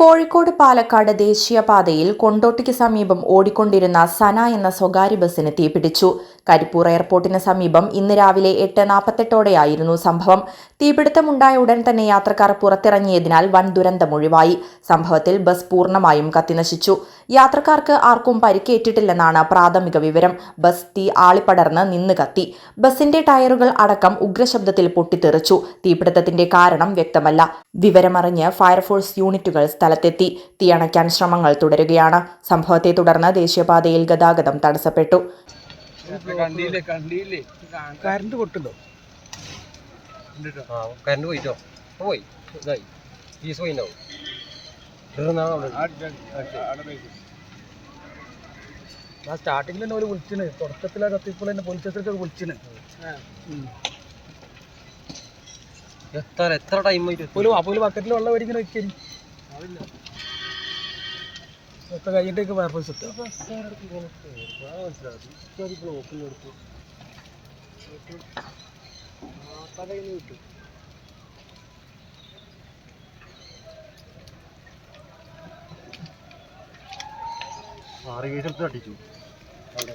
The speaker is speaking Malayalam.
കോഴിക്കോട് പാലക്കാട് ദേശീയപാതയിൽ കൊണ്ടോട്ടിക്ക് സമീപം ഓടിക്കൊണ്ടിരുന്ന സന എന്ന സ്വകാര്യ ബസ്സിന് തീപിടിച്ചു. കരിപ്പൂർ എയർപോർട്ടിന് സമീപം ഇന്ന് രാവിലെ എട്ട് നാൽപ്പത്തെട്ടോടെയായിരുന്നു സംഭവം. തീപിടുത്തമുണ്ടായ ഉടൻ തന്നെ യാത്രക്കാർ പുറത്തിറങ്ങിയതിനാൽ വൻ ദുരന്തമൊഴിവായി സംഭവത്തിൽ ബസ് പൂർണമായും കത്തിനശിച്ചു. യാത്രക്കാർക്ക് ആർക്കും പരിക്കേറ്റിട്ടില്ലെന്നാണ് പ്രാഥമിക വിവരം. ബസ് തീ ആളിപ്പടർന്ന് നിന്ന് കത്തി. ബസിന്റെ ടയറുകൾ അടക്കം ഉഗ്രശബ്ദത്തിൽ പൊട്ടിത്തെറിച്ചു. തീപിടുത്തത്തിന്റെ കാരണം വ്യക്തമല്ല. വിവരമറിഞ്ഞ് ഫയർഫോഴ്സ് യൂണിറ്റുകൾ സ്ഥലത്തെത്തി. തീ തീയണയ്ക്കാൻ ശ്രമങ്ങൾ തുടരുകയാണ്. സംഭവത്തെ തുടർന്ന് ദേശീയപാതയിൽ ഗതാഗതം തടസ്സപ്പെട്ടു. കണ്ടില്ലേ കണ്ടില്ലേ? കറണ്ട് പൊട്ടുണ്ടോ ആ കറണ്ട് പോയിട്ടോ? പോയി. ഇതായി. ഫീസ് പോയിണ്ടാവും ഇടുന്നാണ് അവിടെ ആ സ്റ്റാർട്ടിങ്ങിൽ തന്നെ ഒരു വിളിച്ചിന്. തുടക്കത്തിലെ കത്തിപ്പോൾ തന്നെ പോലീസ് സ്റ്റേഷനിലേക്ക് വിളിച്ചിന്. എത്ര എത്ര ടൈം ആയിട്ട് പോലും അപ്പോൾ ബക്കറ്റിൽ വെള്ളം മേടിക്കുന്ന വെക്കനി ഒക്കെ കഴിഞ്ഞിട്ടേക്ക് ഫയർഫോഴ്സ് എത്തുക. ആറ് കേസ് എടുത്ത് തട്ടിച്ചു. അവിടെ.